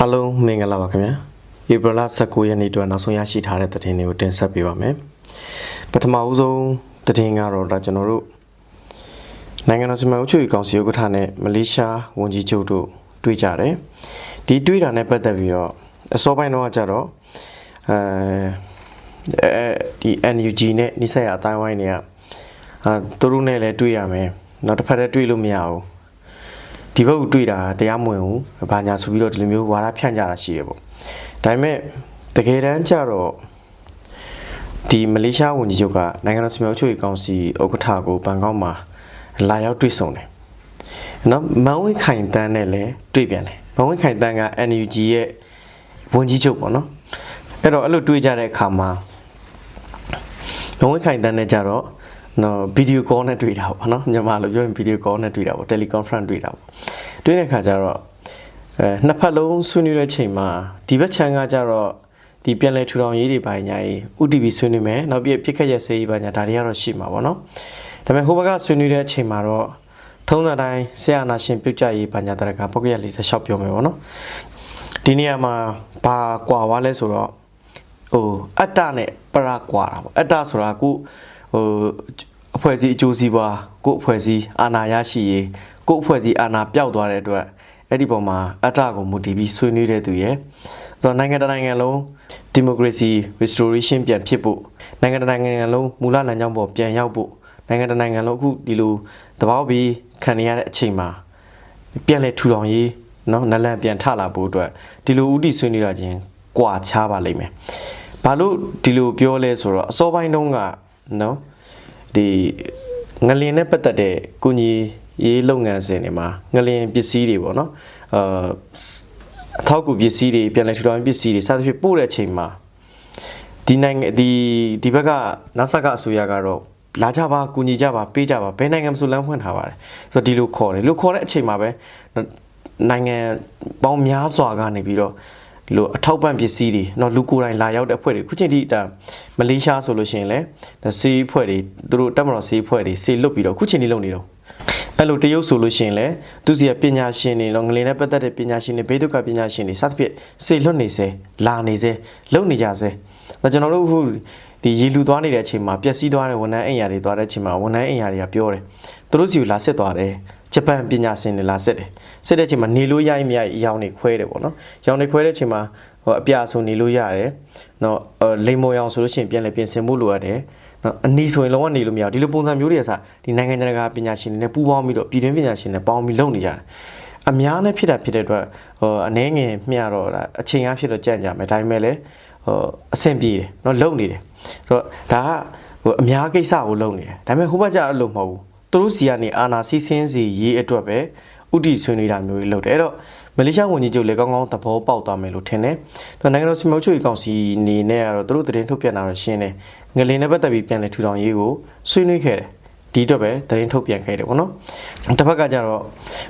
အားလုံးမင်္ဂလာပါခင်ဗျာဧပြီလ19ရက်နေ့အတွက်နောက်ဆုံးရရှိထားတဲ့သတင်းတွေကိုတင်ဆက်ပေးပါမယ်ပထမဦးဆုံးသတင်းကတော့ဒါကျွန်တော်တို့နိုင်ငံတော်စီမံအုပ်ချုပ်ရေးကောင်စီဥက္ကဋ္ဌနဲ့မလေးရှားဝန်ကြီးချုပ်တို့တွေ့ကြတယ်ဒီတွေ့တာနဲ့ပတ်သက်ပြီးတော့အစောပိုင်းတော့ကကြတော့အဲဒီ NUG နဲ့နိဆက်ရအတိုင်းဝိုင်းတွေကအာသူတို့နဲ့လည်းတွေ့ရမယ်နောက်တစ်ဖက်တည်းတွေ့လို့မရဘူး ဒီဘက်ကိုတွေ့တာတရားမဝင်ဘူးဘာညာဆိုပြီးတော့ဒီလိုမျိုးဝါဒဖြန့်ကြတာရှိရပေါ့ဒါပေမဲ့တကယ်တမ်းကျတော့ဒီမလေးရှားဝန်ကြီးချုပ်ကနိုင်ငံတော်စီမံအုပ်ချုပ်ရေးကောင်စီဥက္ကဋ္ဌကိုဘန်ကောက်မှာလာရောက်တွေ့ဆုံတယ်နော်မန်ဝင်းခိုင်တန်းနဲ့လည်းတွေ့ပြန်တယ်မန်ဝင်းခိုင်တန်းက NUG ရဲ့ဝန်ကြီးချုပ်ပေါ့နော်အဲ့တော့အဲ့လိုတွေ့ကြတဲ့အခါမှာမန်ဝင်းခိုင်တန်းနဲ့ကြတော့ နော်ဗီဒီယိုကောနဲ့တွေ့တာပေါ့နော်ညီမလိုပြောရင်ဗီဒီယိုကောနဲ့တွေ့တာပေါ့တယ်လီကွန်ဖရင့်တွေ့တာပေါ့တွေ့တဲ့အခါကျတော့အဲနှစ်ဖက်လုံးဆွေးနွေးတဲ့ချိန်မှာဒီဘက်ခြမ်းကကျတော့ဒီပြန်လဲထူထောင်ရေးတွေပိုင်းညာရေး UTV ဆွေးနွေးမယ်နောက်ပြီးပြစ်ခက်ရစေးရေးပိုင်းညာဒါတွေကတော့ရှိမှာပေါ့နော်ဒါပေမဲ့ဟိုဘက်ကဆွေးနွေးတဲ့အချိန်မှာတော့ထုံးစံတိုင်းဆရာနာရှင်ပြုတ်ကြရေးပိုင်းညာတရကပုတ်ကရ46ပြောမယ်ပေါ့နော်ဒီနေရာမှာဘာကွာသွားလဲဆိုတော့ဟိုအတ္တနဲ့ပရာကွာတာပေါ့အတ္တဆိုတာကုဟို အဖွဲ့အစည်းအကျိုးစီးပွားကိုယ့်အဖွဲ့အစည်းအာဏာရရှိရေးကိုယ့်အဖွဲ့အစည်းအာဏာပျောက်သွားတဲ့အတွက်အဲ့ဒီပုံမှာအတ္တကိုမူတည်ပြီးဆွေးနွေးတဲ့သူရဲ့ဆိုတော့နိုင်ငံတစ်နိုင်ငံလုံး democracy restoration ပြန်ဖြစ်ဖို့နိုင်ငံတစ်နိုင်ငံလုံးမူလလမ်းကြောင်းပေါ်ပြန်ရောက်ဖို့နိုင်ငံတစ်နိုင်ငံလုံးအခုဒီလိုတဘောက်ပြီးခံနေရတဲ့အချိန်မှာပြန်လဲထူထောင်ရေးเนาะနလန်ပြန်ထလာဖို့အတွက်ဒီလိုဥတီဆွေးနွေးရခြင်းကြွာချပါလိမ့်မယ်ဘာလို့ဒီလိုပြောလဲဆိုတော့အစောပိုင်းတုန်းကเนาะ ဒီငလင်နဲ့ပတ်သက်တဲ့ကုညီရေးလုပ်ငန်းစဉ်တွေမှာငလင်ပစ္စည်းတွေပေါ့နော်အာအထောက်အကူပစ္စည်းတွေပြန်လည်ထူထောင်ရေးပစ္စည်းတွေစသဖြင့်ပို့တဲ့အချိန်မှာဒီနိုင်ငံဒီဒီဘက်က NASA ကအစိုးရကတော့လာကြပါကူညီကြပါပေးကြပါဘယ်နိုင်ငံမှမဆိုလမ်းဖွင့်ထားပါတယ်ဆိုတော့ဒီလိုခေါ်တယ်လို့ခေါ်တဲ့အချိန်မှာပဲနိုင်ငံပေါင်းများစွာကနေပြီးတော့ လို့အထောက်ပံ့ပစ္စည်းတွေเนาะလူကိုယ်တိုင်လာရောက်တဲ့အဖွဲ့တွေခုချိန်ထိဒါမလေးရှားဆိုလို့ရှိရင်လည်းဒါစေးအဖွဲ့တွေသူတို့တက်မတော်စေးအဖွဲ့တွေစေလွတ်ပြီးတော့ခုချိန်ထိလုပ်နေတော့အဲ့လိုတရုတ်ဆိုလို့ရှိရင်လည်းသူစီကပညာရှင်တွေတော့ငလင်နဲ့ပတ်သက်တဲ့ပညာရှင်တွေဘေးဒုက္ခပညာရှင်တွေစသဖြင့်စေလွတ်နေစေလာနေစေလုပ်နေကြစေဒါကျွန်တော်တို့အခုဒီရေလူသွားနေတဲ့အချိန်မှာပျက်စီးသွားတဲ့ဝန်ထမ်းအိမ်ယာတွေသွားတဲ့အချိန်မှာဝန်ထမ်းအိမ်ယာတွေကပြောတယ်သူတို့စီကိုလာဆက်သွားတယ် ဂျပန်ပညာရှင်တွေလာစစ်တယ်စစ်တဲ့အချိန်မှာနေလို့ရရင်မရရင်ရောင်တွေခွဲတယ်ပေါ့နော်ရောင်တွေခွဲတဲ့အချိန်မှာဟိုအပြာဆိုနေလို့ရတယ်နော်လိမ္မော်ရောင်ဆိုလို့ရှိရင်ပြန်လည်းပြင်ဆင်ဖို့လိုရတယ်နော်အနီဆိုရင်လုံးဝနေလို့မရဘူးဒီလိုပုံစံမျိုးတွေကစဒီနိုင်ငံတကာပညာရှင်တွေနဲ့ပူးပေါင်းပြီးတော့ပြည်တွင်းပညာရှင်တွေပေါင်းပြီးလုပ်နေကြတယ်အများနဲ့ဖြစ်တာဖြစ်တဲ့အတွက်ဟိုအနည်းငယ်မျှတော့ဒါအချိန်အားဖြင့်တော့ကြံ့ကြမယ်ဒါပေမဲ့လည်းဟိုအဆင်ပြေတယ်နော်လုံနေတယ်ဆိုတော့ဒါကဟိုအများကိစ္စကိုလုံနေတယ်ဒါပေမဲ့ဟိုဘက်ကြတော့လုံမဟုတ်ဘူး သူတို့စီကနေအာနာစီစင်းစီရေးအတွက်ပဲဥတီဆွေးနွေးတာမျိုးတွေလုပ်တယ်အဲ့တော့မလေးရှားဝန်ကြီးချုပ်လည်းကောင်းကောင်းသဘောပေါက်သွားမယ်လို့ထင်တယ်။သူနိုင်ငံတော်စီမံချုပ်ရေးကောင်စီအနေနဲ့ကတော့သူတို့သတင်းထုတ်ပြန်တာတော့ရှင်းတယ်။ငလင်နဲ့ပတ်သက်ပြီးပြန်လည်ထူထောင်ရေးကိုဆွေးနွေးခဲ့တယ်။ဒီအတွက်ပဲသတင်းထုတ်ပြန်ခဲ့တယ်ပေါ့နော်။တစ်ဖက်ကကျတော့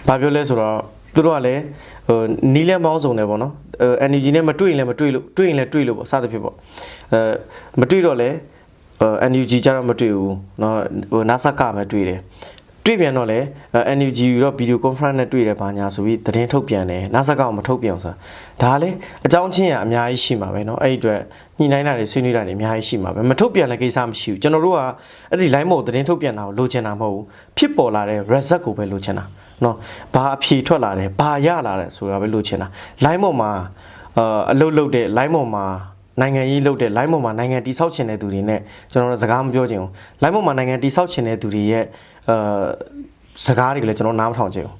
ဘာပြောလဲဆိုတော့သူတို့ကလည်းဟိုနီးလဲမောင်းစုံတယ်ပေါ့နော်။အဲ NUG နဲ့မတွေ့ရင်လည်းမတွေ့လို့တွေ့ရင်လည်းတွေ့လို့ပေါ့စသဖြင့်ပေါ့။အဲမတွေ့တော့လည်းအဲ NUG ကျတော့မတွေ့ဘူးเนาะဟို NASA ကမှတွေ့တယ်တွေ့ပြန်တော့လေ NUG ရောဗီဒီယိုကွန်ဖရင့်နဲ့တွေ့တယ်ဘာညာဆိုပြီးသတင်းထုတ်ပြန်တယ် NASA ကမထုတ်ပြန်အောင်ဆိုတာဒါလည်းအကြောင်းချင်းရအများကြီးရှိမှာပဲเนาะအဲ့ဒီအတွက်ညှိနှိုင်းတာတွေဆွေးနွေးတာတွေအများကြီးရှိမှာပဲမထုတ်ပြန်လည်းကိစ္စမရှိဘူးကျွန်တော်တို့ကအဲ့ဒီ line မို့သတင်းထုတ်ပြန်တာကိုလိုချင်တာမဟုတ်ဘူးဖြစ်ပေါ်လာတဲ့ result ကိုပဲလိုချင်တာเนาะဘာအဖြေထွက်လာတယ်ဘာရလာတယ်ဆိုတာပဲလိုချင်တာ line မို့မှာအာအလုပ်လုပ်တဲ့ line မို့မှာ နိုင်ငံရေးလုပ်တဲ့ line ပေါ်မှာနိုင်ငံတိဆောက်ချင်တဲ့သူတွေနဲ့ကျွန်တော်တို့စကားမပြောချင်ဘူး line ပေါ်မှာနိုင်ငံတိဆောက်ချင်တဲ့သူတွေရဲ့အဲစကားတွေကလည်းကျွန်တော်နားမထောင်ချင်ဘူး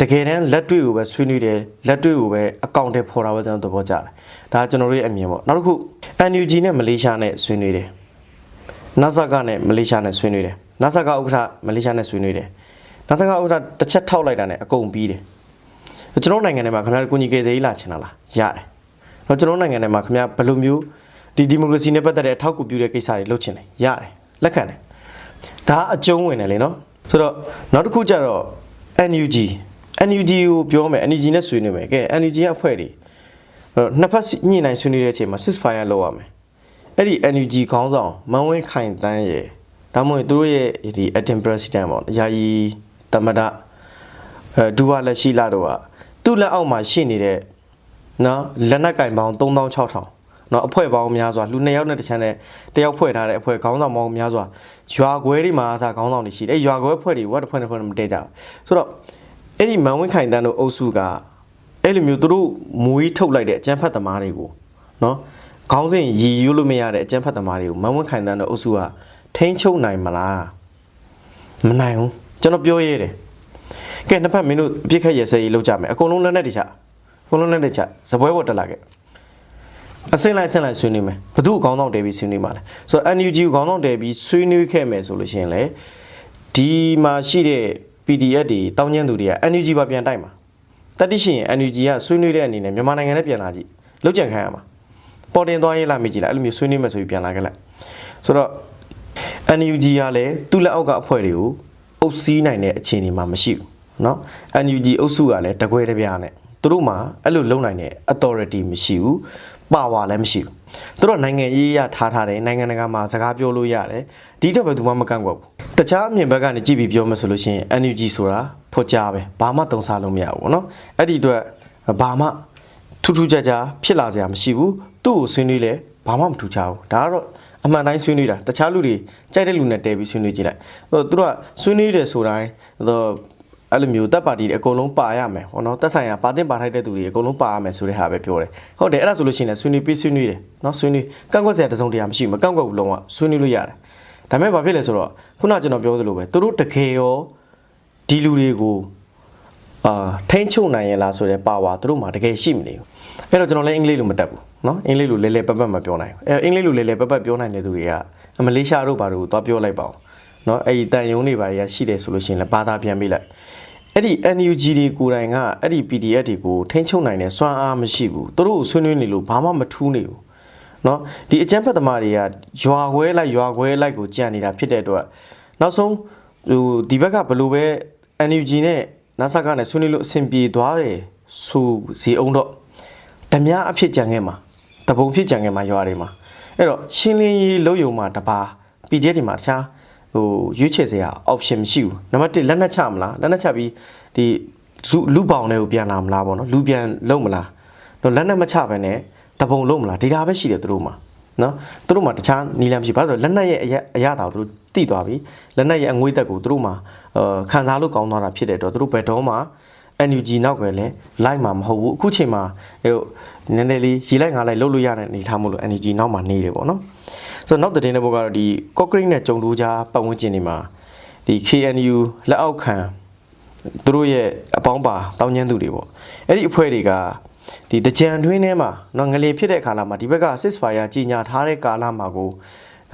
တကယ်တမ်းလက်တွေ့ကိုပဲဆွေးနွေးတယ်လက်တွေ့ကိုပဲအကောင့်ထဲပေါ်တာပဲကျွန်တော်သဘောကျတယ်ဒါကျွန်တော်တို့ရဲ့အမြင်ပေါ့နောက်တစ်ခု NUG နဲ့မလေးရှားနဲ့ဆွေးနွေးတယ် NASA ကနဲ့မလေးရှားနဲ့ဆွေးနွေးတယ် NASA ကဥက္ကဋ္ဌမလေးရှားနဲ့ဆွေးနွေးတယ် NASA ကဥက္ကဋ္ဌတစ်ချက်ထောက်လိုက်တာနဲ့အကုန်ပြီးတယ်ကျွန်တော်နိုင်ငံထဲမှာခင်ဗျားတို့ကုညီကေစေးလာချင်တာလားရတယ် တော့ကျွန်တော်နိုင်ငံထဲမှာခင်ဗျားဘယ်လိုမျိုးဒီဒီမိုကရေစီနဲ့ပတ်သက်တဲ့အထောက်အကူပြုတဲ့ကိစ္စတွေလုပ်ချင်တယ်ရတယ်လက်ခံတယ်ဒါအကျုံးဝင်တယ်လေနော်ဆိုတော့နောက်တစ်ခုကျတော့ NUG NUG ကိုပြောမယ် NUG နဲ့ဆွေးနွေးမယ်ကဲ NUG ကအဖွဲ့တွေအဲ့တော့နှစ်ဖက်ညှိနှိုင်းဆွေးနွေးတဲ့အချိန်မှာ ceasefire လုပ်ရမယ်အဲ့ဒီ NUG ခေါင်းဆောင်မန်ဝင်းခိုင်တန်းရဲ့ဒါမှမဟုတ်သူတို့ရဲ့ဒီ acting president ပေါ့ယာယီတမဒအဲဒူဝါလက်ရှိလာတော့ကသူ့လက်အောက်မှာရှိနေတဲ့ နော်လက်နက်ကင်ပေါင်း3600နော်အဖွဲ့ပေါင်းများစွာလူနှစ်ယောက်နဲ့တစ်ချမ်းနဲ့တယောက်ဖွဲ့ထားတဲ့အဖွဲ့ခေါင်းဆောင်ပေါင်းများစွာရွာခွဲတွေမှာအစားခေါင်းဆောင်တွေရှိတယ်အဲရွာခွဲဖွဲ့တွေဝတ်တစ်ဖွဲ့တစ်ဖွဲ့မတည့်ကြဘူးဆိုတော့အဲ့ဒီမန်ဝင်းခိုင်တန်းတို့အုပ်စုကအဲ့လိုမျိုးသူတို့မွေးထုတ်လိုက်တဲ့အကျန်းဖတ်သမားတွေကိုနော်ခေါင်းစဉ်ရည်ရွလို့မရတဲ့အကျန်းဖတ်သမားတွေကိုမန်ဝင်းခိုင်တန်းတို့အုပ်စုကထိန်းချုပ်နိုင်မလားမနိုင်ဘူးကျွန်တော်ပြောရဲတယ်ကဲနှစ်ဖက်မင်းတို့အပြစ်ခတ်ရစဲရေးလောက်ကြမယ်အကုန်လုံးလက်နဲ့တချအ ကုန်လုံးလက်နဲ့ချဇပွဲပေါ်တက်လာခဲ့အစင်းလိုက်အစင်းလိုက်ဆွေးနွေးမယ်ဘသူ့အကောင်းဆောင်တဲပြီးဆွေးနွေးမှာလဲဆိုတော့ NUG ကိုကောင်းဆောင်တဲပြီးဆွေးနွေးခဲ့မယ်ဆိုလို့ရှိရင်လေဒီမှာရှိတဲ့ PDF တွေတောင်းကျမ်းသူတွေက NUG ပါပြန်တိုက်မှာတတိရှိရင် NUG ကဆွေးနွေးတဲ့အနေနဲ့မြန်မာနိုင်ငံနဲ့ပြန်လာကြည့်လောက်ကြံခံရမှာပေါ်တင်သွားရေးလာမိကြည့်လိုက်အဲ့လိုမျိုးဆွေးနွေးမယ်ဆိုပြီးပြန်လာခဲ့လိုက်ဆိုတော့ NUG ကလည်းသူ့လက်အောက်ကအဖွဲ့တွေကိုအုပ်စီးနိုင်တဲ့အခြေအနေမှာမရှိဘူးเนาะ NUG အုပ်စုကလည်းတကွဲတပြားနဲ့ သူတို့မှာအဲ့လိုလုပ်နိုင်တဲ့ authority မရှိဘူး power လည်းမရှိဘူးသူတို့နိုင်ငံရေးရထားထားတယ်နိုင်ငံတကာမှာစကားပြောလို့ရတယ်ဒီတော့ပဲသူမှမကန့်ကွက်ဘူးတခြားအမြင်ဘက်ကနေကြည့်ပြီးပြောမယ်ဆိုလို့ရှိရင် energy ဆိုတာဖော်ကြပဲဘာမှတုံစားလို့မရဘူးဗောနော်အဲ့ဒီအတွက်ဘာမှထူးထူးခြားခြားဖြစ်လာစရာမရှိဘူးသူ့ကိုဆွေးနွေးလဲဘာမှမထူးခြားဘူးဒါကတော့အမှန်တိုင်းဆွေးနွေးတာတခြားလူတွေကြိုက်တဲ့လူနဲ့တဲပြီးဆွေးနွေးကြည့်လိုက်ဟိုသူတို့ကဆွေးနွေးတယ်ဆိုတိုင်းဟို အဲ့လိုမျိုးတပ်ပါတီတွေအကုန်လုံးပါရမယ်ဟောနော်တပ်ဆိုင်ရာပါတင်ပါထိုက်တဲ့သူတွေအကုန်လုံးပါရမယ်ဆိုတဲ့ဟာပဲပြောတယ်ဟုတ်တယ်အဲ့ဒါဆိုလို့ရှိရင်လည်းဆွေးနွေးပြီးဆွေးနွေးတယ်နော်ဆွေးနွေးကန့်ကွက်စရာတစုံတရာမရှိဘူးမကန့်ကွက်ဘူးလုံးဝဆွေးနွေးလို့ရတယ်ဒါပေမဲ့ဘာဖြစ်လဲဆိုတော့ခုနကျွန်တော်ပြောသလိုပဲသူတို့တကယ်ရောဒီလူတွေကိုအာထိန်းချုပ်နိုင်ရလားဆိုတဲ့ပါဝါသူတို့မှာတကယ်ရှိမနေဘူးအဲ့တော့ကျွန်တော်လည်းအင်္ဂလိပ်လိုမတတ်ဘူးเนาะအင်္ဂလိပ်လိုလဲလဲပတ်ပတ်မပြောနိုင်ဘူးအဲအင်္ဂလိပ်လိုလဲလဲပတ်ပတ်ပြောနိုင်တဲ့သူတွေကအမလေးရှားတို့ဘာတို့သွားပြောလိုက်ပါအောင် เนาะအဲ့ဒီတန်ယုံတွေဘာတွေကရှိတယ်ဆိုလို့ရှိရင်လည်းဘာသာပြန်ပေးလိုက်အဲ့ဒီ NUG တွေကိုယ်တိုင်ကအဲ့ဒီ PDF တွေကိုထိန်းချုပ်နိုင်တဲ့စွမ်းအားမရှိဘူးသူတို့ကိုဆွေးနွေးနေလို့ဘာမှမထူးနေဘူးเนาะဒီအကြမ်းဖက်သမားတွေကရွာခွဲလိုက်ရွာခွဲလိုက်ကိုကြံနေတာဖြစ်တဲ့အတွက်နောက်ဆုံးဟိုဒီဘက်ကဘလို့ပဲ NUG နဲ့ NASA ကနဲ့ဆွေးနွေးလို့အဆင်ပြေသွားတယ်ဆိုစီအောင်တော့ဓမြအဖြစ်ကြံခဲ့မှာတပုံဖြစ်ကြံခဲ့မှာရွာတွေမှာအဲ့တော့ရှင်းလင်းရေးလုံးယုံမှာတပါ PDF တွေမှာတခြား ဟိုရွေးချယ်စရာ option မရှိဘူးနံပါတ်1လက်နက်ချမလားလက်နက်ချပြီးဒီလူလူပေါင်တွေကိုပြန်လာမလားပေါ့နော်လူပြန်လုံးမလားတော့လက်နက်မချဘဲနဲ့တပုံလုံးမလားဒေတာပဲရှိတယ်သူတို့မှာနော်သူတို့မှာတခြားနီလန်မရှိဘာလို့လဲလက်နက်ရဲ့အရအရတာကိုသူတို့တိသွားပြီလက်နက်ရဲ့အငွေ့သက်ကိုသူတို့မှာအဲခံစားလို့ကောင်းသွားတာဖြစ်တဲ့အတွက်သူတို့ဘယ်တော့မှ NUG နောက်ကလည်းလိုက်မှာမဟုတ်ဘူးအခုချိန်မှာဟိုနည်းနည်းလေးရေလိုက်ငါလိုက်လှုပ်လို့ရတဲ့အနေထားမို့လို့ NUG နောက်မှာနေတယ်ပေါ့နော် ဆိုတော့နောက်တဲ့တဲ့ဘုတ်ကတော့ဒီ concrete နဲ့ကြုံတူကြားပတ်ဝန်းကျင်တွေမှာဒီ KNU လက်အောက်ခံသူတို့ရဲ့အပေါင်းပါတောင်းကျမ်းသူတွေပေါ့အဲ့ဒီအဖွဲ့တွေကဒီတကြံတွင်းထဲမှာနော်ငလေဖြစ်တဲ့အခါလာမှာဒီဘက်က ceasefire ကြီးညာထားတဲ့ကာလမှာကို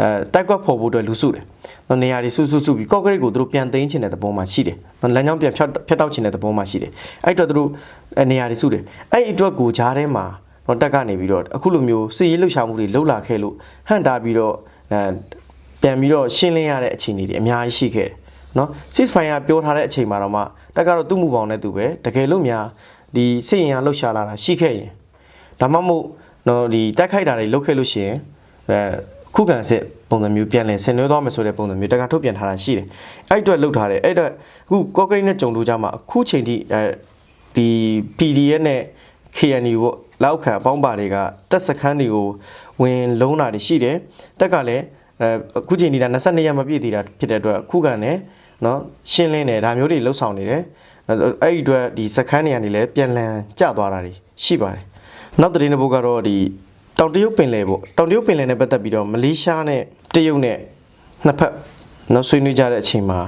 အဲတိုက်ကွက်ဖို့ဖို့အတွက်လူစုတယ်။နော်နေရာတွေစုစုစုပြီးကော့ကရစ်ကိုသူတို့ပြန်သိမ်းချင်တဲ့သဘောမှရှိတယ်။နော်လမ်းကြောင်းပြန်ဖြတ်ဖြတ်တောက်ချင်တဲ့သဘောမှရှိတယ်။အဲ့အတွက်သူတို့အဲနေရာတွေစုတယ်။အဲ့အတွက်ကိုဂျားထဲမှာ နော်တက်ကနေပြီးတော့အခုလိုမျိုးစီရေးလှုပ်ရှားမှုတွေလှုပ်လာခဲ့လို့ဟန့်တာပြီးတော့အဲပြန်ပြီးတော့ရှင်းလင်းရတဲ့အခြေအနေတွေအများကြီးရှိခဲ့တယ်။နော် ceasefire ပြောထားတဲ့အချိန်မှာတော့မှတက်ကတော့သူ့မှုပေါင်းနဲ့သူပဲတကယ်လို့များဒီစစ်ရင်ရလှုပ်ရှားလာတာရှိခဲ့ရင်ဒါမှမဟုတ်နော်ဒီတက်ခိုက်တာတွေလှုပ်ခဲ့လို့ရှိရင်အဲခုခံစစ်ပုံစံမျိုးပြန်လည်ဆင်နွှဲသွားမယ်ဆိုတဲ့ပုံစံမျိုးတက္ကထုတ်ပြန်ထားတာရှိတယ်။အဲ့အတွက်လှုပ်ထားတယ်။အဲ့အတွက်အခုကော့ကရိတ်နဲ့ကြုံလို့ကြမှာအခုချိန်ထိအဲဒီ PDF နဲ့ KNU ပေါ့ လောက်ခံအပေါင်းပါတွေကတက်စခန်းတွေကိုဝင်လုံးတာတွေရှိတယ်။တက်ကလည်းအဲအခုချိန်ထိဒါ22ရက်မပြည့်သေးတာဖြစ်တဲ့အတွက်ခုခံနဲ့နော်ရှင်းလင်းတယ်ဒါမျိုးတွေလှုပ်ဆောင်နေတယ်။အဲ့ဒီအတွက်ဒီစခန်းတွေကနေလည်းပြန်လည်ကျသွားတာတွေရှိပါတယ်။နောက်သတင်းတစ်ပုဒ်ကတော့ဒီတောင်တရုတ်ပင်လယ်ပေါ့တောင်တရုတ်ပင်လယ်နဲ့ပတ်သက်ပြီးတော့မလေးရှားနဲ့တရုတ်နဲ့နှစ်ဖက်နောက်ဆွေးနွေးကြတဲ့အချိန်မှာ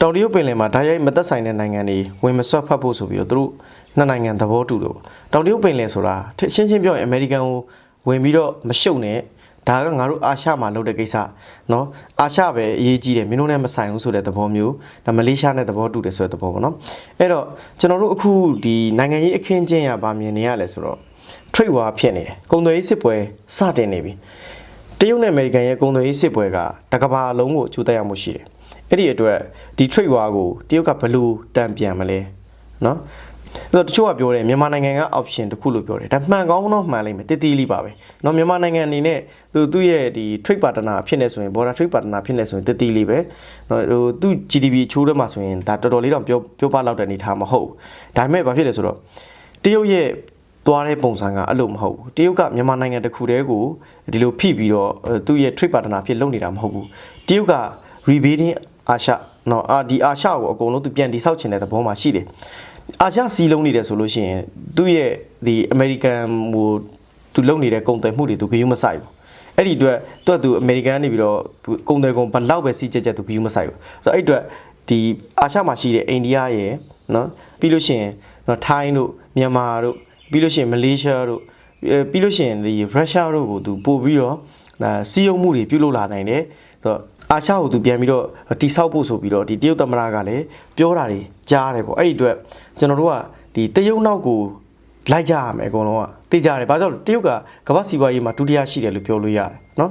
တောင်တရုတ်ပင်လယ်မှာဓာတ်ရိုက်မသက်ဆိုင်တဲ့နိုင်ငံတွေဝင်မဆွတ်ဖတ်ဖို့ဆိုပြီးတော့သူတို့ နှစ်နိုင်ငံသဘောတူလို့တောင်တရုတ်ပင်လယ်ဆိုတာရှင်းရှင်းပြောရင်အမေရိကန်ကိုဝင်ပြီးတော့မရှုပ်နဲ့ဒါကငါတို့အာရှမှာလုပ်တဲ့ကိစ္စเนาะအာရှပဲအရေးကြီးတယ်မင်းတို့နဲ့မဆိုင်ဘူးဆိုတဲ့သဘောမျိုးဒါမလေးရှားနဲ့သဘောတူတယ်ဆိုတဲ့သဘောပေါ့နော်အဲ့တော့ကျွန်တော်တို့အခုဒီနိုင်ငံရေးအခင်းကျင်းရပါမြင်နေရလဲဆိုတော့ trade war ဖြစ်နေတယ်ကုန်သွယ်ရေးစစ်ပွဲစတင်နေပြီတရုတ်နဲ့အမေရိကန်ရဲ့ကုန်သွယ်ရေးစစ်ပွဲကတကဘာလုံးကိုကျူတက်ရမှုရှိတယ်အဲ့ဒီအတွက်ဒီ trade war ကိုတရုတ်ကဘယ်လိုတန်ပြန်မလဲเนาะ အဲ့တော့တချို့ကပြောတယ်မြန်မာနိုင်ငံက option တစ်ခုလို့ပြောတယ်ဒါမှန်ကောင်းတော့မှန်လိမ့်မယ်တည်တည်လေးပါပဲเนาะမြန်မာနိုင်ငံအနေနဲ့သူသူ့ရဲ့ဒီ trade partner ဖြစ်နေဆိုရင် border trade partner ဖြစ်နေဆိုရင်တည်တည်လေးပဲเนาะဟိုသူ့ GDP အချိုးထဲမှာဆိုရင်ဒါတော်တော်လေးတော့ပြောပြောပလောက်တဲ့အနေထားမဟုတ်ဒါပေမဲ့ဘာဖြစ်လဲဆိုတော့တရုတ်ရဲ့ သွားတဲ့ပုံစံကအဲ့လိုမဟုတ်ဘူးတရုတ်ကမြန်မာနိုင်ငံတစ်ခုတည်းကိုဒီလိုဖိပြီးတော့အဲသူ့ရဲ့ trade partner ဖြစ်လုပ်နေတာမဟုတ်ဘူးတရုတ်က rebuilding အာရှနော်အာဒီအာရှကိုအကုန်လုံးသူပြန်တိဆောက်ချင်တဲ့သဘောမှာရှိတယ် အာရှစီလုံးနေတယ်ဆိုလို့ရှိရင်သူ့ရဲ့ဒီ American ဟိုသူလုပ်နေတဲ့ကုန်သွယ်မှုတွေသူဂရုမစိုက်ဘူးအဲ့ဒီအတွက်သူကသူအမေရိကန်နေပြီးတော့ကုန်သွယ်ကုန်ဘလောက်ပဲစီးကြက်ကြက်သူဂရုမစိုက်ဘူးဆိုတော့အဲ့အတွက်ဒီအာရှမှာရှိတဲ့အိန္ဒိယရဲ့နော်ပြီးလို့ရှိရင်နော်ထိုင်းတို့မြန်မာတို့ပြီးလို့ရှိရင်မလေးရှားတို့အဲပြီးလို့ရှိရင်ဒီရုရှားတို့ကိုသူပို့ပြီးတော့ဒါစီးရုံမှုတွေပြုလုပ်လာနိုင်တယ်ဆိုတော့ အာရှကိုသူပြန်ပြီးတော့တိဆောက်ဖို့ဆိုပြီးတော့ဒီတရုတ်သမ္မတကလည်းပြောတာတွေကြားတယ်ပေါ့အဲ့ဒီအတွက်ကျွန်တော်တို့ကဒီတရုတ်နောက်ကိုလိုက်ကြရမယ်အကုန်လုံးကသိကြတယ်ဘာကြောင့်လဲတရုတ်ကကမ္ဘာစီးပွားရေးမှာဒုတိယရှိတယ်လို့ပြောလို့ရတယ်နော်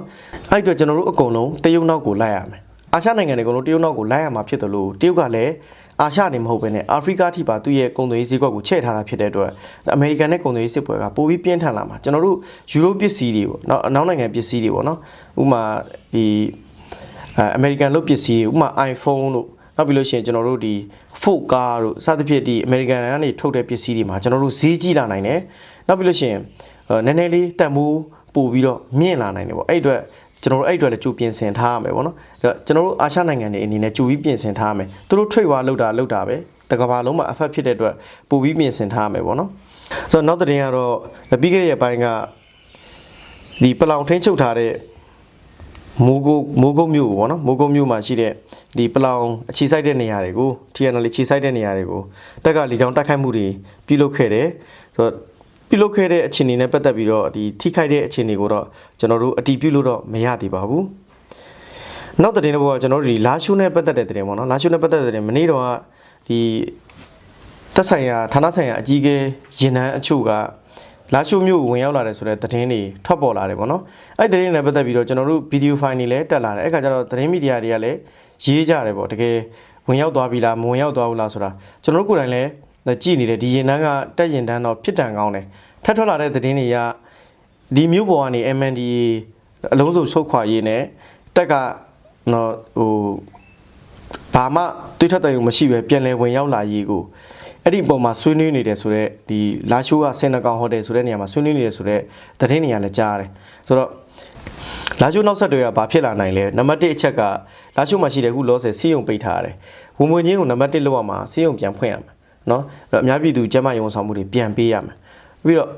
အဲ့ဒီအတွက်ကျွန်တော်တို့အကုန်လုံးတရုတ်နောက်ကိုလိုက်ရမယ်အာရှနိုင်ငံတွေအကုန်လုံးတရုတ်နောက်ကိုလိုက်ရမှာဖြစ်တယ်လို့တရုတ်ကလည်းအာရှနေမဟုတ်ဘဲနဲ့အာဖရိကထိပါသူ့ရဲ့ကုန်သွယ်ရေးဈေးကွက်ကိုချဲ့ထားတာဖြစ်တဲ့အတွက်အမေရိကန်နဲ့ကုန်သွယ်ရေးစစ်ပွဲကပိုပြီးပြင်းထန်လာမှာကျွန်တော်တို့ယူရိုပစ္စည်းတွေပေါ့နော်အနောက်နိုင်ငံပစ္စည်းတွေပေါ့နော်ဥပမာဒီ အဲအမေရိကန်လုပ်ပစ္စည်းတွေဥပမာ iPhone တို့နောက်ပြီးလို့ရှိရင်ကျွန်တော်တို့ဒီ Ford car တို့စသဖြင့်ဒီအမေရိကန်ကနေထုတ်တဲ့ပစ္စည်းတွေမှာကျွန်တော်တို့ဈေးကြီးလာနိုင်တယ်နောက်ပြီးလို့ရှိရင်အဲနည်းနည်းလေးတန်ဖိုးပို့ပြီးတော့မြင့်လာနိုင်တယ်ပေါ့အဲ့အတွက်ကျွန်တော်တို့အဲ့အတွက်လည်းကြိုပြင်ဆင်ထားရမယ်ပေါ့နော်အဲ့တော့ကျွန်တော်တို့အာရှနိုင်ငံတွေအနေနဲ့ကြိုပြီးပြင်ဆင်ထားရမယ်သူတို့ trade war လောက်တာလောက်တာပဲတကဘာလုံးမှာ effect ဖြစ်တဲ့အတွက်ပို့ပြီးပြင်ဆင်ထားရမယ်ပေါ့နော်ဆိုတော့နောက်တဲ့ရင်ကတော့ပြီးခဲ့တဲ့ဘပိုင်းကဒီပလောင်ထင်းချုပ်ထားတဲ့ မိုးကုတ်မိုးကုတ်မြို့ပေါ့နော်မိုးကုတ်မြို့မှာရှိတဲ့ဒီပလောင်အခြေစိုက်တဲ့နေရာတွေကို TNL ခြေစိုက်တဲ့နေရာတွေကိုတက်ကလီချောင်းတိုက်ခိုက်မှုတွေပြုလုပ်ခဲ့တယ်ဆိုတော့ပြုလုပ်ခဲ့တဲ့အခြေအနေနဲ့ပတ်သက်ပြီးတော့ဒီထိခိုက်တဲ့အခြေအနေကိုတော့ကျွန်တော်တို့အတီးပြုလို့တော့မရသေးပါဘူး။နောက်တဲ့တင်တော့ကျွန်တော်တို့ဒီလာရှုနဲ့ပတ်သက်တဲ့တင်ပေါ့နော်။လာရှုနဲ့ပတ်သက်တဲ့တင်မနေ့တော့ကဒီတက်ဆိုင်ရာဌာနဆိုင်ရာအကြီးအကဲရင်နှန်းအချို့က လာရှုမျိုးဝင်ရောက်လာတယ်ဆိုတဲ့သတင်းတွေထွက်ပေါ်လာတယ်ပေါ့နော်။အဲ့ဒီသတင်းတွေနဲ့ပတ်သက်ပြီးတော့ကျွန်တော်တို့ဗီဒီယိုဖိုင်တွေလည်းတက်လာတယ်။အဲ့ခါကျတော့သတင်းမီဒီယာတွေကလည်းရေးကြတယ်ပေါ့တကယ်ဝင်ရောက်သွားပြီလားမဝင်ရောက်သွားဘူးလားဆိုတာကျွန်တော်တို့ကိုယ်တိုင်လည်းကြည့်နေတယ်ဒီရင်နှန်းကတက်ရင်တန်းတော့ဖြစ်တန်ကောင်းတယ်ထပ်ထွက်လာတဲ့သတင်းတွေကဒီမျိုးပေါ်ကနေ MND အလုံးစုံဆုတ်ခွာရေးနဲ့တက်ကနော်ဟိုဘာမှတွေးထက်တယ်မရှိပဲပြန်လဲဝင်ရောက်လာရေးကို အဲ့ဒီပုံမှာဆွေးနွေးနေတယ်ဆိုတော့ဒီလာရှိုးကစင်နကောင်ဟိုတယ်ဆိုတဲ့နေရာမှာဆွေးနွေးနေတယ်ဆိုတော့သတင်းတွေကလည်းကြားရတယ်ဆိုတော့လာရှိုးနောက်ဆက်တွေကဘာဖြစ်လာနိုင်လဲနံပါတ်1အချက်ကလာရှိုးမှာရှိတဲ့ခုလောဆယ်စီးုံပိတ်ထားရတယ်ဝင်ဝင်ချင်းကိုနံပါတ်1လောက်ရမှာစီးုံပြန်ဖွင့်ရမှာနော်အဲ့တော့အများပြည်သူကျန်းမာရေးဝန်ဆောင်မှုတွေပြန်ပေးရမယ်ပြီးတော့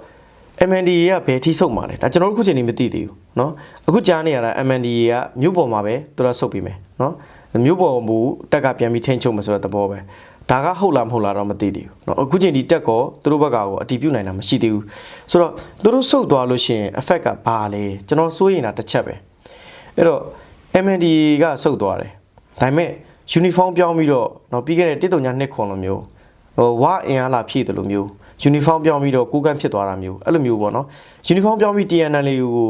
MND ကဘယ်ထိဆုတ်မှာလဲဒါကျွန်တော်တို့ခုချိန်နေမသိသေးဘူးเนาะအခုကြားနေရတာ MND ကမြို့ပေါ်မှာပဲသူတို့ဆုတ်ပြီးမယ်เนาะမြို့ပေါ်မူတက်ကပြန်ပြီးထိန်းချုပ်မှာဆိုတဲ့သဘောပဲ ဒါကဟုတ်လားမဟုတ်လားတော့မသိသေးဘူးเนาะအခုချိန်ဒီတက်ကောသူတို့ဘက်ကကိုအတီးပြုတ်နိုင်တာမရှိသေးဘူးဆိုတော့သူတို့ဆုတ်သွားလို့ရှိရင် effect ကဘာလဲကျွန်တော်စိုးရင်တာတစ်ချက်ပဲအဲ့တော့ MND ကဆုတ်သွားတယ်ဒါပေမဲ့ uniform ပြောင်းပြီးတော့เนาะပြီးခဲ့တဲ့တစ်တုံညာနှစ်ခွန်လိုမျိုးဟိုဝါအင်အားလာဖြည့်တယ်လို့မျိုး uniform ပြောင်းပြီးတော့ကိုကန့်ဖြစ်သွားတာမျိုးအဲ့လိုမျိုးပေါ့နော် uniform ပြောင်းပြီး TNL ကို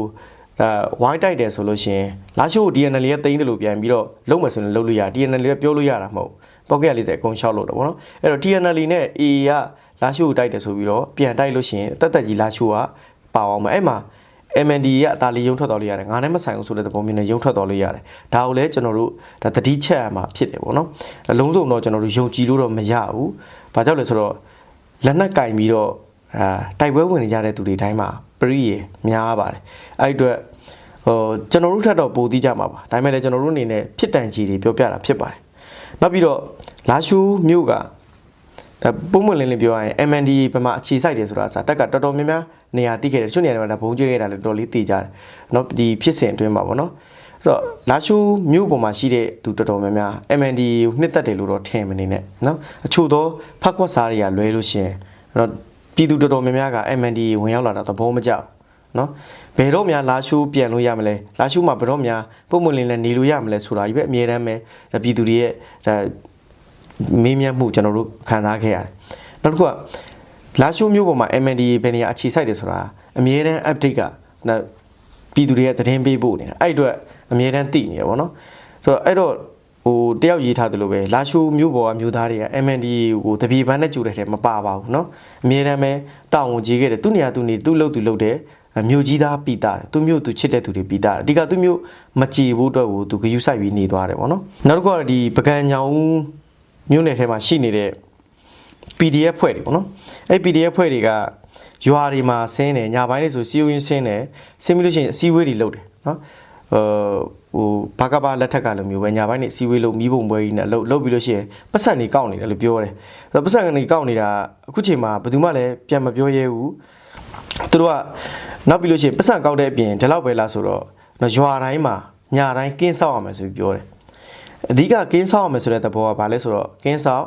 အဲဝိုင်းတိုက်တယ်ဆိုလို့ရှိရင်လာရှိုး TNL ရဲ့တိန်းတယ်လို့ပြန်ပြီးတော့လုံးမယ်ဆိုရင်လုံးလို့ရ TNL ရဲ့ပြောလို့ရတာမဟုတ် ပေါက်ကရလေးတဲ့အကုန်ရှောက်လို့တော့ပေါ့နော်အဲ့တော့ TNL နဲ့ AA ကလာရှိုးကိုတိုက်တယ်ဆိုပြီးတော့ပြန်တိုက်လို့ရှိရင်တက်တက်ကြီးလာရှိုးကပါအောင်မယ်အဲ့မှာ MND ရဲ့အသားလေးရုံထွက်တော်လို့ရတယ်ငါနဲ့မဆိုင်ဘူးဆိုတဲ့သဘောမျိုးနဲ့ရုံထွက်တော်လို့ရတယ်ဒါကိုလည်းကျွန်တော်တို့ဒါတတိချက်ရမှာဖြစ်တယ်ပေါ့နော်အလုံးစုံတော့ကျွန်တော်တို့ယုံကြည်လို့တော့မရဘူးဘာကြောင့်လဲဆိုတော့လက်နက်ကင်ပြီးတော့အာတိုက်ပွဲဝင်နေကြတဲ့သူတွေတိုင်းမှာပရိရေများပါတယ်အဲ့ဒီအတွက်ဟိုကျွန်တော်တို့ထက်တော့ပိုသိကြမှာပါဒါပေမဲ့လည်းကျွန်တော်တို့အနေနဲ့ဖြစ်တန်ကြီးတွေပြောပြတာဖြစ်ပါတယ် နောက်ပြီးတော့လာရှူမြို့ကဒါပုံမှန်လင်းလင်းပြောရရင် MND ဘယ်မှာအခြေစိုက်တယ်ဆိုတာအစားတက်ကတော်တော်များများနေရာတိခဲ့တယ်တချို့နေရာတွေမှာဒါဘုံကျွေးခဲ့တာလည်းတော်တော်လေးတည်ကြတယ်เนาะဒီဖြစ်စဉ်အတွင်းမှာပေါ့နော်ဆိုတော့လာရှူမြို့ပေါ်မှာရှိတဲ့သူတော်တော်များများ MND ကိုနှစ်သက်တယ်လို့တော့ထင်မနေနဲ့เนาะအချို့သောဖက်ကွက်စားတွေကလွဲလို့ရှိရင်အဲ့တော့ပြည်သူတော်တော်များများက MND ဝင်ရောက်လာတာသဘောမကျဘူး နော်ဘယ်တော့မှလာရှုပြန်လို့ရမလဲလာရှုမှာဘယ်တော့မှပုံမလင်းနဲ့နေလို့ရမလဲဆိုတာကြီးပဲအမြဲတမ်းပဲဒါပြည်သူတွေရဲ့ဒါမေးမြန်းမှုကျွန်တော်တို့ခံစားခဲ့ရတယ်နောက်တစ်ခုကလာရှုမျိုးပေါ်မှာ MND ဘယ်နေရာအခြေစိုက်တယ်ဆိုတာအမြဲတမ်း update ကနော်ပြည်သူတွေရဲ့သတင်းပေးဖို့နေတာအဲ့အတွက်အမြဲတမ်းသိနေရပါတော့ဆိုတော့အဲ့တော့ဟိုတယောက်ရေးထားတယ်လို့ပဲလာရှိုးမျိုးပေါ်ကမျိုးသားတွေက MND ကိုတပြေပန်းနဲ့ကြိုတဲ့ထဲမပါပါဘူးเนาะအမြဲတမ်းပဲတောင်းဝန်ကြီးခဲ့တယ်သူနေရာသူနေသူ့လုပ်သူလုပ်တယ် မြို့ကြီးသားပြီးသားတယ်သူမြို့သူချစ်တဲ့သူတွေပြီးသားတယ်အဓိကသူမြို့မကြည်ဘူးအတွက်ကိုသူဂယုစိုက်ပြီးနေသွားတယ်ပေါ့နော်နောက်တစ်ခုကဒီပကံညောင်မြို့နယ်ထဲမှာရှိနေတဲ့ PDF ဖွဲ့တွေပေါ့နော်အဲ့ PDF ဖွဲ့တွေကရွာတွေမှာဆင်းတယ်ညပိုင်းလေးဆိုစီယိုရင်းဆင်းတယ်ဆင်းပြီးလို့ရှိရင်အစည်းအဝေးတွေလုပ်တယ်နော်အဲဟိုဘာကဘာလက်ထက်ကလိုမျိုးပဲညပိုင်းနေအစည်းအဝေးလုပ်မီးပုံပွဲကြီးနဲ့လုပ်လုပ်ပြီးလို့ရှိရင်ပတ်စံနေကောက်နေတယ်လို့ပြောတယ်အဲ့တော့ပတ်စံကနေကောက်နေတာအခုချိန်မှာဘယ်သူမှလည်းပြန်မပြောရဲဘူး သူတို့ကနောက်ပြီးလို့ရှိရင်ပတ်စံကောက်တဲ့အပြင်ဒီလောက်ပဲလားဆိုတော့နော်ရွာတိုင်းမှာညတိုင်းကင်းဆောက်ရမယ်ဆိုပြီးပြောတယ်အဓိကကင်းဆောက်ရမယ်ဆိုတဲ့သဘောကဘာလဲဆိုတော့ကင်းဆောက်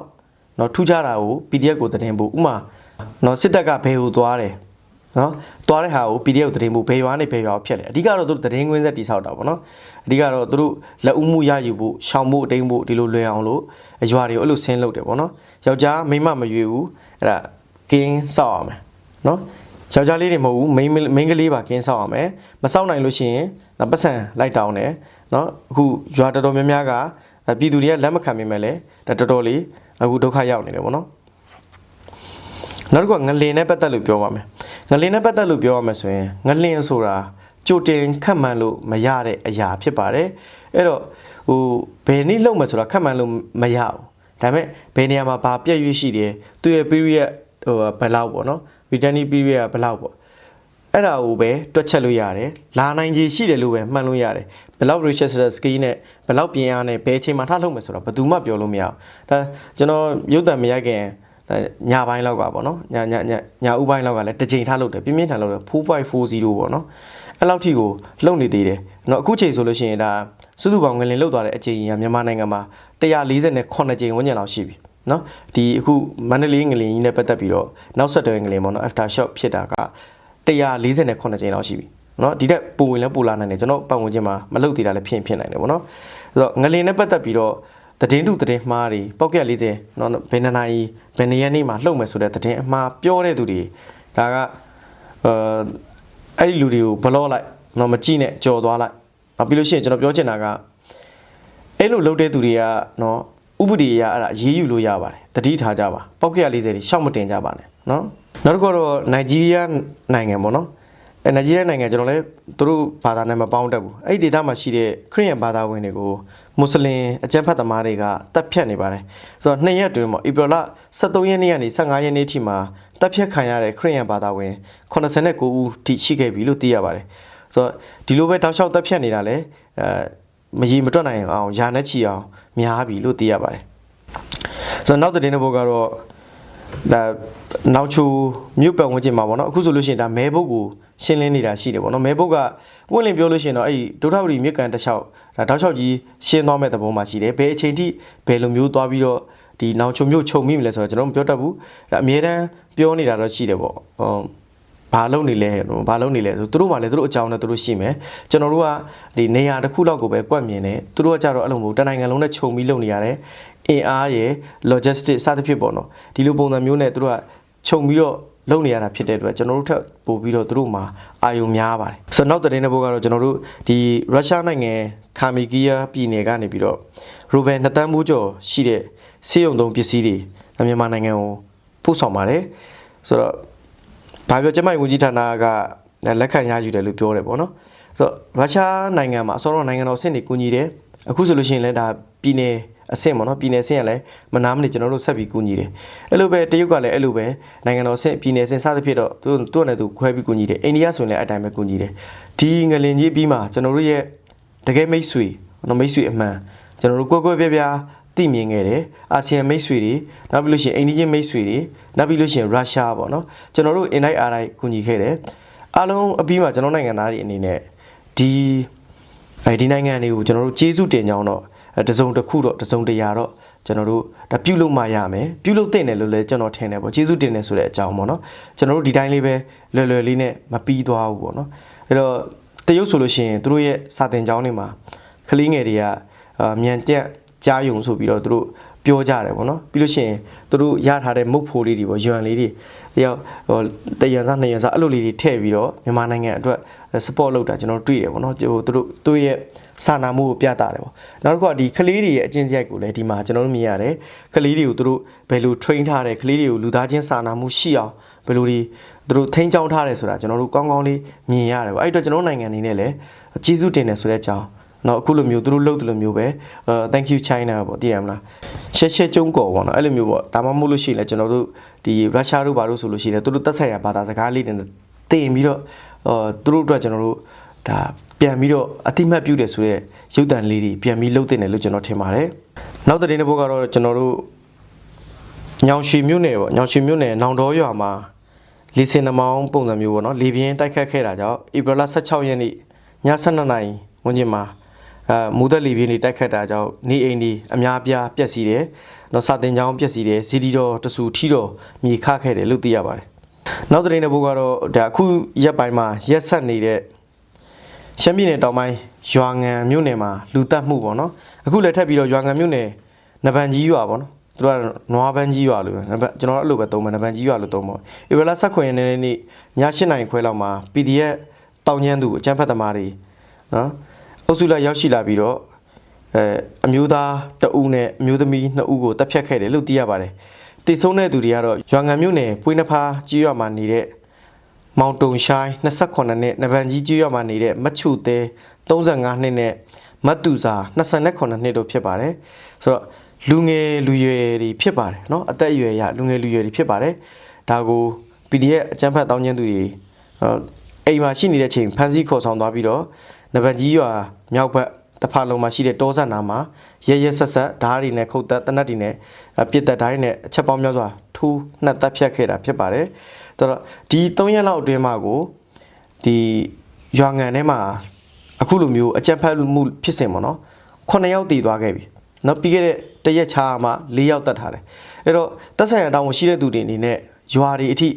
နော်ထူးခြားတာကို PDF ကိုတင်ဖို့ဥမာနော်စစ်တပ်ကဘယ်ကိုသွားတယ်နော်သွားတဲ့ဟာကို PDF ကိုတင်ဖို့ဘယ်ရွာနေဘယ်ရွာကိုဖြတ်တယ်အဓိကတော့သူတို့တင်ခွင်းဆက်တိဆောက်တာပေါ့နော်အဓိကတော့သူတို့လက်ဦးမှုရယူဖို့ရှောင်ဖို့အတိမ်ဖို့ဒီလိုလွယ်အောင်လို့ရွာတွေကိုအဲ့လိုဆင်းလုပ်တယ်ပေါ့နော်ယောက်ျားမိန်းမမရွေဘူးအဲ့ဒါကင်းဆောက်ရမယ်နော် ယောက်ျားလေးတွေမဟုတ်ဘူးမိန်းမိန်းကလေးပါကင်းဆောက်ရမယ်မဆောက်နိုင်လို့ရှိရင်ဒါပတ်စံလိုက်တောင်းတယ်နော်အခုရွာတော်တော်များများကအဲပြည်သူတွေကလက်မခံမိမဲ့လေဒါတော်တော်လေးအခုဒုက္ခရောက်နေတယ်ပေါ့နော်နောက်တစ်ခုကငလင်နဲ့ပတ်သက်လို့ပြောပါမယ်ငလင်နဲ့ပတ်သက်လို့ပြောရမယ်ဆိုရင်ငလင်ဆိုတာကြိုတင်ခတ်မှန်လို့မရတဲ့အရာဖြစ်ပါတယ်အဲ့တော့ဟိုဘယ်နည်းလုံးမယ်ဆိုတာခတ်မှန်လို့မရဘူးဒါပေမဲ့ဘယ်နေရာမှာဘာပြည့်ရွေ့ရှိတယ်သူရဲ့ period ဟိုဘယ်လောက်ပေါ့နော် returning period ကဘယ်လောက်ပေါ့ အဲ့ဒါကိုပဲတွက်ချက်လို့ရတယ်လာနိုင်ကြီးရှိတယ်လို့ပဲမှတ်လို့ရတယ်ဘယ်လောက် register scale နဲ့ဘယ်လောက်ပြင်အားနဲ့ဘယ်အချိန်မှာထားလုပ်မယ်ဆိုတော့ဘယ်သူမှပြောလို့မရဘူးဒါကျွန်တော်ရုပ်တံမရိုက်ခင်ဒါညပိုင်းလောက်ကပေါ့နော်ညညညညဥပိုင်းလောက်ကလည်းတစ်ချိန်ထားလုပ်တယ်ပြင်းပြင်းထန်လုပ်တယ်4540ပေါ့နော်အဲ့လောက်ထိကိုလုံနေသေးတယ်เนาะအခုချိန်ဆိုလို့ရှိရင်ဒါစုစုပေါင်းငလင်လောက်သွားတဲ့အချိန်ကြီးကမြန်မာနိုင်ငံမှာ148ချိန်ဝန်းကျင်လောက်ရှိပြီ เนาะဒီအခုမန္တလေးငလင်ကြီးနဲ့ပတ်သက်ပြီးတော့နောက်ဆက်တွဲငလင်ပေါ့နော် after shock ဖြစ်တာက 148ကြိမ်လောက်ရှိပြီเนาะဒီတက်ပူဝင်လဲပူလာနိုင်တယ်ကျွန်တော်ပတ်ဝန်းကျင်မှာမလုပ်သေးတာလည်းဖြစ်ဖြစ်နိုင်တယ်ဗောနော်အဲ့တော့ငလင်နဲ့ပတ်သက်ပြီးတော့သတင်းတုသတင်းမှားတွေပောက်ကက်40เนาะဘယ်နှစ်နာရီဘယ်နှစ်ရက်နေ့မှာလှုပ်မယ်ဆိုတဲ့သတင်းအမှားပြောတဲ့သူတွေဒါကအဲအဲ့ဒီလူတွေကိုဘလော့လိုက်เนาะမကြည့်နဲ့ကြော်သွားလိုက်နောက်ပြီးလို့ရှိရင်ကျွန်တော်ပြောချင်တာကအဲ့လိုလုပ်တဲ့သူတွေကเนาะ ဥပဒေအရအဲ့ဒါအေးအေးယူလို့ရပါတယ်တတိထားကြပါပောက်ခရ40တွေရှောက်မတင်ကြပါနဲ့နော်နောက်တစ်ခုကတော့နိုင်ဂျီးရီးယားနိုင်ငံပေါ့နော်အဲနိုင်ဂျီးရီးယားနိုင်ငံကျွန်တော်လည်းသူတို့ဘာသာနဲ့မပေါင်းတတ်ဘူးအဲ့ဒီဒေသမှာရှိတဲ့ခရစ်ယာန်ဘာသာဝင်တွေကိုမွတ်စလင်အကြမ်းဖက်သမားတွေကတပ်ဖြတ်နေပါတယ်ဆိုတော့နှစ်ရက်တွင်းပေါ့ဧပြီလ23ရက်နေ့ကနေ25ရက်နေ့ထိမှာတပ်ဖြတ်ခံရတဲ့ခရစ်ယာန်ဘာသာဝင်89ဦးထိရှိခဲ့ပြီလို့သိရပါတယ်ဆိုတော့ဒီလိုပဲတောက်လျှောက်တပ်ဖြတ်နေတာလေအဲမရေမတွက်နိုင်အောင်ယာနဲ့ချီအောင် များပြီလို့သိရပါတယ်ဆိုတော့နောက်တဲ့တဲ့ဘုတ်ကတော့ဒါနောက်ချိုမြို့ပတ်ဝန်းကျင်မှာပေါ့နော်အခုဆိုလို့ရှိရင်ဒါမဲဘုတ်ကိုရှင်းလင်းနေတာရှိတယ်ပေါ့နော်မဲဘုတ်ကပွင့်လင်းပြောလို့ရှိရင်တော့အဲ့ဒီဒုထဝတီမြစ်ကန်တစ်လျှောက်ဒါတောက်လျှောက်ကြီးရှင်းသွားမဲ့သဘောမှာရှိတယ်ဘယ်အချိန်ထိဘယ်လိုမျိုးသွားပြီးတော့ဒီနောက်ချိုမြို့ခြုံမိမလဲဆိုတော့ကျွန်တော်မပြောတတ်ဘူးဒါအများတန်းပြောနေတာတော့ရှိတယ်ပေါ့ဟော ဘာလုပ်နေလဲဘာလုပ်နေလဲဆိုသူတို့မှလည်းသူတို့အကြောင်းနဲ့သူတို့ရှိမယ်ကျွန်တော်တို့ကဒီနေရာတစ်ခုလောက်ကိုပဲကွက်မြင်တယ်သူတို့ကကြတော့အဲ့လိုမျိုးတနိုင်ငံလုံးနဲ့ခြုံပြီးလုပ်နေရတယ်အင်အားရယ် logistics စသဖြင့်ပေါ့နော်ဒီလိုပုံစံမျိုးနဲ့သူတို့ကခြုံပြီးတော့လုပ်နေရတာဖြစ်တဲ့အတွက်ကျွန်တော်တို့ထပ်ပို့ပြီးတော့သူတို့မှာအာယုံများပါတယ်ဆိုတော့နောက်တဲ့တဲ့ဘုတ်ကတော့ကျွန်တော်တို့ဒီရုရှားနိုင်ငံခါမီကီးယားပြည်နယ်ကနေပြီးတော့ရူဘယ်နှစ်တန်းမိုးကျော်ရှိတဲ့စေယုံသုံးပစ္စည်းတွေမြန်မာနိုင်ငံကိုပို့ဆောင်ပါတယ်ဆိုတော့ ဘာပြောကျမကြီးဝန်ကြီးဌာနကလက်ခံရယူတယ်လို့ပြောတယ်ပေါ့နော်ဆိုတော့ရုရှားနိုင်ငံမှာအစောတော့နိုင်ငံတော်အဆင့်တွေကူညီတယ်အခုဆိုလို့ရှိရင်လည်းဒါပြည်နယ်အဆင့်ပေါ့နော်ပြည်နယ်အဆင့်ကလည်းမနာမနေကျွန်တော်တို့ဆက်ပြီးကူညီတယ်အဲ့လိုပဲတရုတ်ကလည်းအဲ့လိုပဲနိုင်ငံတော်အဆင့်ပြည်နယ်အဆင့်စသဖြင့်တော့သူသူ့နဲ့သူခွဲပြီးကူညီတယ်အိန္ဒိယဆိုရင်လည်းအဲ့တိုင်းပဲကူညီတယ်ဒီငလင်ကြီးပြီးမှကျွန်တော်တို့ရဲ့တကယ်မိတ်ဆွေနော်မိတ်ဆွေအမှန်ကျွန်တော်တို့ကွက်ကွက်ပြားပြား သိမြင်ခဲ့တယ်အာဆီယံမိတ်ဆွေတွေနောက်ပြီးလို့ရှိရင်အိန္ဒိယမိတ်ဆွေတွေနောက်ပြီးလို့ရှိရင်ရုရှားပေါ့နော်ကျွန်တော်တို့ invite အားတိုင်းကူညီခဲ့တယ်အားလုံးအပြီးမှာကျွန်တော်နိုင်ငံသားတွေအနေနဲ့ဒီအဲဒီနိုင်ငံတွေကိုကျွန်တော်တို့ကျေးဇူးတင်ကြောင်းတော့အဲတစ်စုံတစ်ခုတော့တစ်စုံတရာတော့ကျွန်တော်တို့ဒါပြုလုပ်မှရမယ်ပြုလုပ်တဲ့တယ်လို့လည်းကျွန်တော်ထင်တယ်ပေါ့ကျေးဇူးတင်တယ်ဆိုတဲ့အကြောင်းပေါ့နော်ကျွန်တော်တို့ဒီတိုင်းလေးပဲလွယ်လွယ်လေးနဲ့မပြီးသွားဘူးပေါ့နော်အဲ့တော့တရုတ်ဆိုလို့ရှိရင်သူတို့ရဲ့စာတင်ကျောင်းတွေမှာကလေးငယ်တွေကအာမြန်တက် ကြားယုံဆိုပြီးတော့သူတို့ပြောကြတယ်ပေါ့နော်ပြီးလို့ရှိရင်သူတို့ရထားတဲ့မုတ်ဖိုးလေးတွေပေါ့ယွမ်လေးတွေတယောက်ဟိုတရံစားနှစ်ရံစားအဲ့လိုလေးတွေထည့်ပြီးတော့မြန်မာနိုင်ငံအတွက် support လုပ်တာကျွန်တော်တွေ့တယ်ပေါ့နော်ဟိုသူတို့သူတို့ရဲ့စာနာမှုကိုပြတာတယ်ပေါ့နောက်တစ်ခုကဒီကလေးတွေရဲ့အကျင့်စရိုက်ကိုလည်းဒီမှာကျွန်တော်တို့မြင်ရတယ်ကလေးတွေကိုသူတို့ဘယ်လို train ထားတယ်ကလေးတွေကိုလူသားချင်းစာနာမှုရှိအောင်ဘယ်လိုဒီသူတို့ထိန်းချောင်းထားတယ်ဆိုတာကျွန်တော်တို့ကောင်းကောင်းလေးမြင်ရတယ်ပေါ့အဲ့တော့ကျွန်တော်တို့နိုင်ငံအနေနဲ့လည်းကျေးဇူးတင်တယ်ဆိုတဲ့အကြောင်း နော်အခုလိုမျိုးသူတို့လှုပ်တယ်လို့မျိုးပဲအဲ thank you china ပေါ့သိရမလားရှက်ရှက်ကျုံးကော်ပေါ့နော်အဲ့လိုမျိုးပေါ့ဒါမှမဟုတ်လို့ရှိရင်လည်းကျွန်တော်တို့ဒီရုရှားတို့ဘာလို့ဆိုလို့ရှိရင်သူတို့တက်ဆိုင်ရာဘာသာစကားလေးတွေတင်ပြီးတော့အဲသူတို့အတွက်ကျွန်တော်တို့ဒါပြန်ပြီးတော့အတိမတ်ပြုတယ်ဆိုတော့ရုပ်တံလေးတွေပြန်ပြီးလှုပ်တင်တယ်လို့ကျွန်တော်ထင်ပါတယ်နောက်တဲ့တဲ့ဘုတ်ကတော့ကျွန်တော်တို့ညောင်ရွှေမြို့နယ်ပေါ့ညောင်ရွှေမြို့နယ်နောင်တော်ရွာမှာလေစင်နမောင်းပုံစံမျိုးပေါ့နော်လေပြင်းတိုက်ခတ်ခဲ့တာကြောင့်ဧပြီလ16ရက်နေ့ည7:00နာရီဝန်းကျင်မှာ အဲမူသက်လေပြင်းတွေတိုက်ခတ်တာကြောင့်နေအိမ်တွေအများအပြားပျက်စီးတယ်။နော်စာတင်ကြောင်းပျက်စီးတယ်။စီဒီတော်တဆူထီတော်မြေခခဲ့တယ်လို့သိရပါတယ်။နောက်သတင်းတစ်ပုဒ်ကတော့ဒါအခုရက်ပိုင်းမှာရက်ဆက်နေတဲ့ရှမ်းပြည်နယ်တောင်ပိုင်းရွာငံမြို့နယ်မှာလူတက်မှုပေါ့နော်။အခုလည်းထပ်ပြီးတော့ရွာငံမြို့နယ်နဗန်ကြီးရွာပေါ့နော်။သူတို့ကနွားပန်းကြီးရွာလို့ပဲနဗန်ကျွန်တော်အဲ့လိုပဲသုံးမယ်နဗန်ကြီးရွာလို့သုံးပေါ့။ဧပြီလ16ရက်နေ့နေ့ည8:00နာရီခွဲလောက်မှာ PDF တောင်ကျန်းသူအကြမ်းဖက်သမားတွေနော် အုပ်စုလိုက်ရောက်ရှိလာပြီးတော့အဲအမျိုးသားတအူးနဲ့အမျိုးသမီးနှစ်ဦးကိုတပ်ဖြတ်ခဲ့တယ်လို့သိရပါတယ်။တိဆုံးတဲ့သူတွေကတော့ရွာငံမြို့နယ်ပွေးနှဖားကြီးရွာမှာနေတဲ့ မောင်တုံရှိုင်း28နှစ်နဗန်ကြီးကျွော်မှာနေတဲ့မချူသေး35နှစ်နဲ့မတ်တူစာ28နှစ်တို့ဖြစ်ပါတယ်ဆိုတော့လူငယ်လူရွယ်တွေဖြစ်ပါတယ်เนาะအသက်အရွယ်ရလူငယ်လူရွယ်တွေဖြစ်ပါတယ်ဒါကို PDF အကြမ်းဖက်တောင်းကျင်းသူတွေအော်အိမ်မှာရှိနေတဲ့ချိန်ဖမ်းဆီးခေါ်ဆောင်သွားပြီးတော့ နဗန်ကြီးရွာမြောက်ဘက်တဖာလုံးမှာရှိတဲ့တောဆက်နာမှာရဲရဲဆက်ဆက်ဓားတွေနဲ့ခုတ်တက်တနတ်တွေနဲ့အပြစ်တက်တိုင်းနဲ့အချက်ပေါင်းများစွာထူးနှက်တက်ဖြတ်ခဲ့တာဖြစ်ပါတယ်။ဒါတော့ဒီ3ရက်လောက်အတွင်းမှာကိုဒီရွာငံထဲမှာအခုလိုမျိုးအကြက်ဖက်မှုဖြစ်စဉ်ပေါ့နော်9ယောက်တည်သွားခဲ့ပြီ။နော်ပြီးခဲ့တဲ့တရက်ချာမှာ4ယောက်တက်ထားတယ်။အဲ့တော့တက်ဆိုင်ရတောင်းရှိတဲ့သူတွေအနေနဲ့ရွာတွေအထိ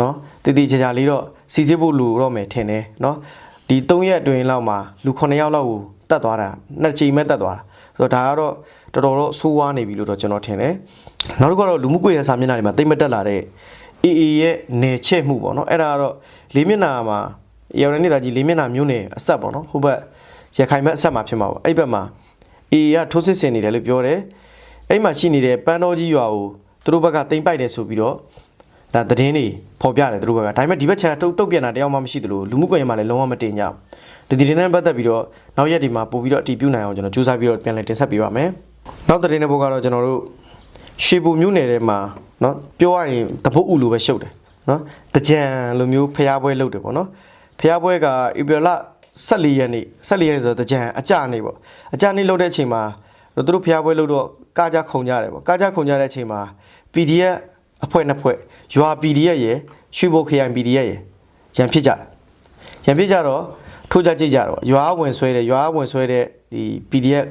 နော်တည်တည်ကြကြလေးတော့စီစစ်ဖို့လိုတော့မယ်ထင်တယ်နော် ဒီ3ရက်အတွင်းလောက်မှာလူ9ယောက်လောက်ကိုတက်သွားတာနှစ်ချိန်မဲ့တက်သွားတာဆိုတော့ဒါကတော့တော်တော်တော့ဆိုးဝါးနေပြီလို့တော့ကျွန်တော်ထင်တယ်နောက်တစ်ခုကတော့လူမှုကွန်ရက်စာမျက်နှာတွေမှာတိတ်မတက်လာတဲ့ AA ရဲ့နေချက်မှုပေါ့နော်အဲ့ဒါကတော့လေးမျက်နှာမှာရော်ရနေတာကြီးလေးမျက်နှာမျိုးနယ်အဆက်ပေါ့နော်ဟိုဘက်ရခိုင်ဘက်အဆက်မှာဖြစ်မှာပေါ့အဲ့ဘက်မှာ AA ကထိုးစစ်ဆင်နေတယ်လို့ပြောတယ်အဲ့မှာရှိနေတဲ့ပန်းတော်ကြီးရွာကိုသူတို့ဘက်ကတိမ့်ပိုက်တယ်ဆိုပြီးတော့ ဒါသတင်းတွေပေါ်ပြတယ်သူတို့ဘက်ကဒါပေမဲ့ဒီဘက်ချန်တုတ်တုတ်ပြန်တာတယောက်မှမရှိသလိုလူမှုကွန်ရက်မှာလည်းလုံးဝမတင်ကြဘူးဒီသတင်းနဲ့ပတ်သက်ပြီးတော့နောက်ရက်ဒီမှာပို့ပြီးတော့အတည်ပြုနိုင်အောင်ကျွန်တော်စူးစမ်းပြီးတော့ပြန်လည်တင်ဆက်ပေးပါမယ်နောက်သတင်းတဲ့ဘုတ်ကတော့ကျွန်တော်တို့ ရွှေဘူမြို့နယ်ထဲမှာเนาะပြောရရင်တပုတ်ဥလိုပဲရှုပ်တယ်เนาะတကြံလိုမျိုးဖျားပွဲလုပ်တယ်ပေါ့เนาะဖျားပွဲကဧပြီလ14ရက်နေ့14ရက်နေ့ဆိုတော့တကြံအကြနေပေါ့အကြနေလုပ်တဲ့အချိန်မှာတို့တို့ဖျားပွဲလုပ်တော့ကာကြခုံကြတယ်ပေါ့ကာကြခုံကြတဲ့အချိန်မှာ PDF အဖွဲ့နှစ်ဖွဲ့ ရွာ PDF ရယ်ရွှေဘုတ်ခရိုင် PDF ရယ်ရန်ဖြစ်ကြတယ်ရန်ဖြစ်ကြတော့ထိုးကြကြည့်ကြတော့ရွာဝင်ဆွဲတယ်ရွာဝင်ဆွဲတဲ့ဒီ PDF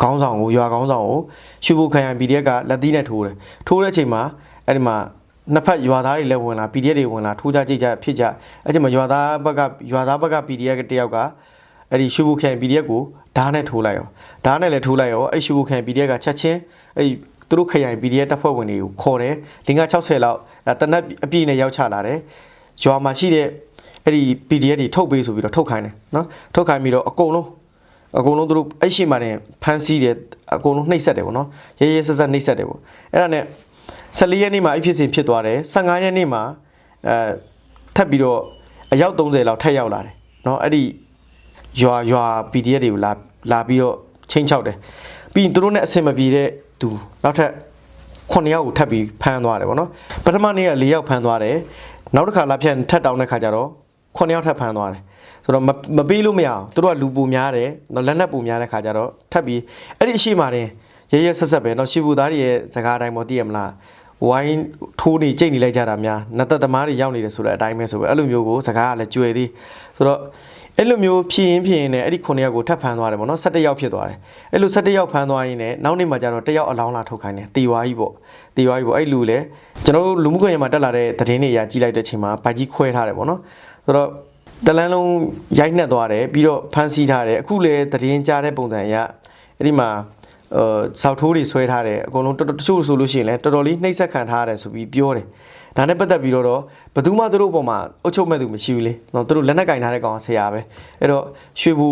ခေါင်းဆောင်ကိုရွာခေါင်းဆောင်ကိုရှုဖို့ခံရ PDF ကလက်သီးနဲ့ထိုးတယ်ထိုးတဲ့အချိန်မှာအဲ့ဒီမှာနှစ်ဖက်ရွာသားတွေလည်းဝင်လာ PDF တွေဝင်လာထိုးကြကြိတ်ကြဖြစ်ကြအဲ့ဒီမှာရွာသားဘက်ကရွာသားဘက်က PDF တယောက်ကအဲ့ဒီရှုဖို့ခံ PDF ကိုဓာတ်နဲ့ထိုးလိုက်ရောဓာတ်နဲ့လည်းထိုးလိုက်ရောအဲ့ရှုဖို့ခံ PDF ကချက်ချင်းအဲ့ဒီ သူတို့ခရိုင် PDF တပ်ဖွဲ့ဝင်တွေကိုခေါ်တယ်လင်္ကာ60လောက်အဲ့တနက်အပြည့်နဲ့ရောက်ချလာတယ်ရွာမှာရှိတဲ့အဲ့ဒီ PDF တွေထုတ်ပေးဆိုပြီးတော့ထုတ်ခိုင်းတယ်နော်ထုတ်ခိုင်းပြီးတော့အကုန်လုံး အကုန်လုံးသူတို့အဲ့ရှိမှတင်ဖမ်းဆီးတယ်အကုန်လုံးနှိပ်စက်တယ်ပေါ့နော်ရဲရဲဆက်ဆက်နှိပ်စက်တယ်ပေါ့အဲ့ဒါနဲ့14ရက်နေ့မှာအဲ့ဖြစ်စဉ်ဖြစ်သွားတယ်15ရက်နေ့မှာအဲထပ်ပြီးတော့အယောက်30လောက်ထပ်ရောက်လာတယ်เนาะအဲ့ဒီရွာရွာ PDF တွေကိုလာလာပြီးတော့ချင်းချောက်တယ်ပြီးရင်သူတို့နဲ့အဆင်မပြေတဲ့ သူနောက်ထပ်9ယောက်ကိုထပ်ပြီးဖမ်းသွားတယ်ပေါ့နော်ပထမနေ့က4ယောက်ဖမ်းသွားတယ်နောက်တစ်ခါလာဖြတ်ထပ်တောင်းတဲ့ခါကျတော့9ယောက်ထပ်ဖမ်းသွားတယ်ဆိုတော့မမပေးလို့မရအောင်သူတို့ကလူပူများတယ်နော်လက်နက်ပူများတဲ့ခါကျတော့ထပ်ပြီးအဲ့ဒီအရှိမှတင်ရဲရဲဆက်ဆက်ပဲနော်ရှီဘူသားတွေရဲ့စကားအတိုင်းပေါ့သိရမလားဝိုင်းထိုးနေကြိတ်နေလိုက်ကြတာများနတ်သက်သမားတွေရောက်နေတယ်ဆိုတဲ့အတိုင်းပဲဆိုပဲအဲ့လိုမျိုးကိုစကားကလည်းကြွယ်သေးဆိုတော့ အဲ့လိုမျိုးဖြစ်ရင်ဖြစ်ရင်လည်းအဲ့ဒီ9ယောက်ကိုထပ်ဖမ်းသွားတယ်ပေါ့နော်17ယောက်ဖြစ်သွားတယ်အဲ့လို17ယောက်ဖမ်းသွားရင်လည်းနောက်နေ့မှာကျတော့တယောက်အလောင်းလာထုတ်ခိုင်းတယ်တီဝါကြီးပေါ့တီဝါကြီးပေါ့အဲ့လူလည်းကျွန်တော်တို့လူမှုကွန်ရက်မှာတက်လာတဲ့သတင်းတွေအရကြည့်လိုက်တဲ့အချိန်မှာဗိုက်ကြီးခွဲထားတယ်ပေါ့နော်ဆိုတော့တလန်းလုံးရိုက်နှက်သွားတယ်ပြီးတော့ဖမ်းဆီးထားတယ်အခုလည်းသတင်းကြားတဲ့ပုံစံအရအဲ့ဒီမှာအဲစောက်ထိုးတွေဆွဲထားတယ်အကုန်လုံးတော်တော်တချို့ဆိုလို့ရှိရင်လည်းတော်တော်လေးနှိပ်စက်ခံထားရတယ်ဆိုပြီးပြောတယ် ဒါနဲ့ပတ်သက်ပြီးတော့တော့ဘယ်သူမှသူတို့အပေါ်မှာအုပ်ချုပ်မဲ့သူမရှိဘူးလေနော်သူတို့လက်နက်ကင်ထားတဲ့ကောင်ကဆရာပဲအဲ့တော့ရွှေဘူ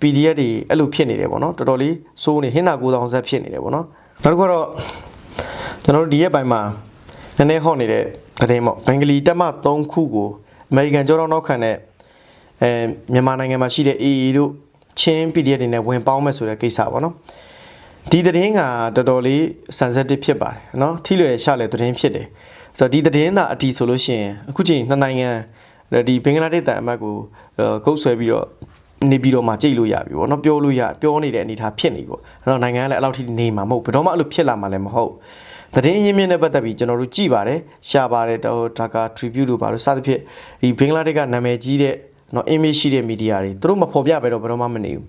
PDF တွေအဲ့လိုဖြစ်နေတယ်ပေါ့နော်တော်တော်လေးစိုးနေဟင်းသာကိုတောင်ဆက်ဖြစ်နေတယ်ပေါ့နော်နောက်တစ်ခုတော့ကျွန်တော်တို့ဒီရက်ပိုင်းမှာနည်းနည်းဟော့နေတဲ့သတင်းပေါ့ဘင်္ဂလီတက်မ3ခုကိုအမေရိကန်ကြောတော်နောက်ခံတဲ့အဲမြန်မာနိုင်ငံမှာရှိတဲ့ AA တို့ချင်း PDF တွေနဲ့ဝင်ပေါင်းမဲ့ဆိုတဲ့ကိစ္စပေါ့နော်ဒီသတင်းကတော်တော်လေး sensitive ဖြစ်ပါတယ်နော်ထိလွယ်ရှလွယ်သတင်းဖြစ်တယ် ဆိုတော့ဒီသတင်းသာအတီဆိုလို့ရှိရင်အခုချိန်နှစ်နိုင်ငံဒီဘင်္ဂလားဒေ့ရှ်တန်အမတ်ကိုကုတ်ဆွဲပြီးတော့နေပြီးတော့မှကြိတ်လို့ရပြီပေါ့နော်ပြောလို့ရပြောနေတဲ့အနေအထားဖြစ်နေပေါ့အဲ့တော့နိုင်ငံကလည်းအဲ့လောက်ထိနေမှာမဟုတ်ဘယ်တော့မှအဲ့လိုဖြစ်လာမှာလည်းမဟုတ်သတင်းရင်းမြစ်နဲ့ပတ်သက်ပြီးကျွန်တော်တို့ကြည်ပါတယ်ရှားပါတယ်ဒါကာ tribute တို့ပါလို့စသဖြင့်ဒီဘင်္ဂလားဒေ့ရှ်ကနာမည်ကြီးတဲ့နော် image ရှိတဲ့မီဒီယာတွေသူတို့မဖော်ပြပဲတော့ဘယ်တော့မှမနေဘူး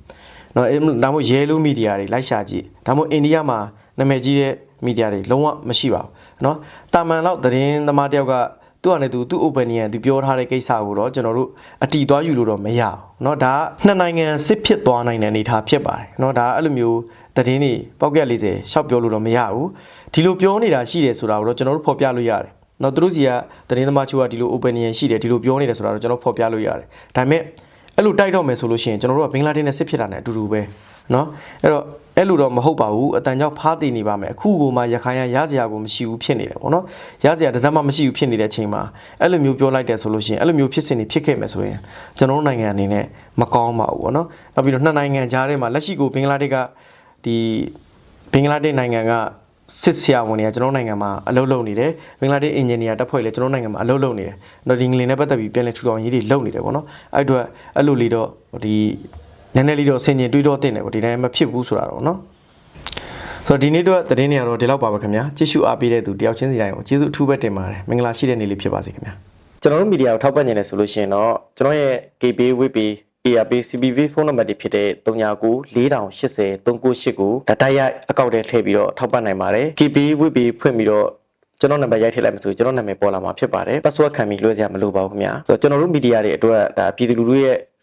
နော်ဒါမှမဟုတ်ရဲလူမီဒီယာတွေလိုက်ရှာကြည့်ဒါမှမဟုတ်အိန္ဒိယမှာနာမည်ကြီးတဲ့ မီဒီယာတွေလုံးဝမရှိပါဘူးเนาะတာမန်တော့သတင်းသမားတယောက်ကသူ့အနေနဲ့သူသူ့ opinion သူပြောထားတဲ့ကိစ္စကိုတော့ကျွန်တော်တို့အတီသွားယူလို့တော့မရဘူးเนาะဒါကနှစ်နိုင်ငံစစ်ဖြစ်သွားနိုင်တဲ့အနေအထားဖြစ်ပါတယ်เนาะဒါကအဲ့လိုမျိုးသတင်းတွေပောက်ကက်40ရှောက်ပြောလို့တော့မရဘူးဒီလိုပြောနေတာရှိတယ်ဆိုတာကိုတော့ကျွန်တော်တို့ဖော်ပြလို့ရတယ်နော်သူတို့စီကသတင်းသမားချို့ကဒီလို opinion ရှိတယ်ဒီလိုပြောနေတယ်ဆိုတာတော့ကျွန်တော်ဖော်ပြလို့ရတယ်ဒါပေမဲ့အဲ့လိုတိုက်တော့မယ်ဆိုလို့ရှိရင်ကျွန်တော်တို့ကဘင်္ဂလားဒေ့ရှ်နဲ့စစ်ဖြစ်တာနဲ့အတူတူပဲနော်အဲ့တော့ အဲ့လိုတော့မဟုတ်ပါဘူးအတန်ကြောင့်ဖားတည်နေပါမယ်အခုကိုမှရခိုင်ရရစရာကိုမရှိဘူးဖြစ်နေတယ်ပေါ့နော်ရစရာတစ်စက်မှမရှိဘူးဖြစ်နေတဲ့အချိန်မှာအဲ့လိုမျိုးပြောလိုက်တယ်ဆိုလို့ရှိရင်အဲ့လိုမျိုးဖြစ်စဉ်တွေဖြစ်ခဲ့မယ်ဆိုရင်ကျွန်တော်တို့နိုင်ငံအနေနဲ့မကောင်းပါဘူးပေါ့နော်နောက်ပြီးတော့နှစ်နိုင်ငံကြားထဲမှာလက်ရှိကိုဘင်္ဂလားဒေ့ရှ်ကဒီဘင်္ဂလားဒေ့ရှ်နိုင်ငံကစစ်ဆရာဝန်တွေကကျွန်တော်နိုင်ငံမှာအလုပ်လုပ်နေတယ်ဘင်္ဂလားဒေ့ရှ်အင်ဂျင်နီယာတပ်ဖွဲ့လည်းကျွန်တော်နိုင်ငံမှာအလုပ်လုပ်နေတယ်တော့ဒီငလင်နဲ့ပတ်သက်ပြီးပြန်လည်ထူထောင်ရေးတွေလုပ်နေတယ်ပေါ့နော်အဲ့အတွက်အဲ့လိုလေးတော့ဒီ နည်းနည်းလေးတော့ဆင်ញင်တွေးတော့တင်တယ်ပေါ့ဒီတိုင်းမဖြစ်ဘူးဆိုတာတော့နော်ဆိုတော့ဒီနေ့တော့သတင်းတွေကတော့ဒီလောက်ပါပဲခင်ဗျာကြည့်ရှုအားပေးတဲ့သူတယောက်ချင်းစီတိုင်းကိုကျေးဇူးအထူးပဲတင်ပါတယ်မင်္ဂလာရှိတဲ့နေ့လေးဖြစ်ပါစေခင်ဗျာကျွန်တော်တို့မီဒီယာကိုထောက်ပံ့နေတယ်ဆိုလို့ရှိရင်တော့ကျွန်တော်ရဲ့ KB WP ARP CBV ဖုန်းနံပါတ်တွေဖြစ်တဲ့39 4080 398ကိုဒါတိုက်ရိုက်အကောင့်ထဲထည့်ပြီးတော့ထောက်ပံ့နိုင်ပါတယ် KB WP ဖွင့်ပြီးတော့ကျွန်တော်နံပါတ်ရိုက်ထည့်လိုက်မှဆိုကျွန်တော်နာမည်ပေါ်လာမှာဖြစ်ပါတယ် password ခံပြီးလွှဲစရာမလိုပါဘူးခင်ဗျာဆိုတော့ကျွန်တော်တို့မီဒီယာတွေအတွက်ဒါပြည်သူလူထုရဲ့